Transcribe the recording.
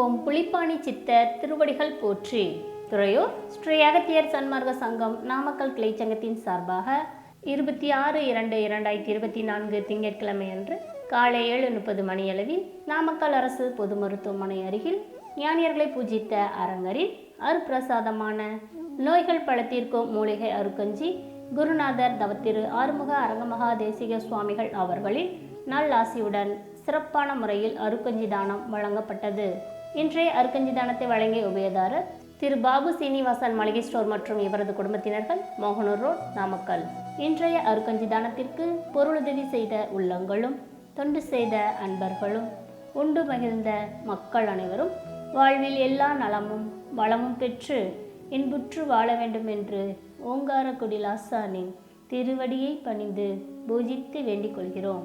ஓம் புலிப்பாணி சித்த திருவடிகள் போற்றி. துறையூர் ஸ்ரீ அகத்தியர் சன்மார்க்க சங்கம் நாமக்கல் கிளைச்சங்கத்தின் சார்பாக இருபத்தி ஆறு இரண்டு இரண்டாயிரத்தி இருபத்தி நான்கு திங்கட்கிழமை அன்று காலை ஏழு முப்பது மணியளவில் நாமக்கல் அரசு பொது மருத்துவமனை அருகில் ஞானியர்களை பூஜித்த அரங்கரில் அருப்பிரசாதமான நோய்கள் பழத்திற்கும் மூலிகை அருக்கஞ்சி குருநாதர் தவத்திரு ஆறுமுக அரங்கமகா தேசிக சுவாமிகள் அவர்களின் நல்லாசியுடன் சிறப்பான முறையில் அருக்கஞ்சி தானம் வழங்கப்பட்டது. இன்றைய அருக்கஞ்சி தானத்தை வழங்கிய உபயதாரர் திரு பாபு சீனிவாசன் மளிகை ஸ்டோர் மற்றும் இவரது குடும்பத்தினர்கள் மோகனூர் ரோட் நாமக்கல். இன்றைய அருக்கஞ்சி தானத்திற்கு பொருளுதவி செய்த உள்ளங்களும் தொண்டு செய்த அன்பர்களும் உண்டு மகிழ்ந்த மக்கள் அனைவரும் வாழ்வில் எல்லா நலமும் வளமும் பெற்று இன்புற்று வாழ வேண்டும் என்று ஓங்காரக்குடி லாசானின் திருவடியை பணிந்து பூஜித்து வேண்டிக் கொள்கிறோம்.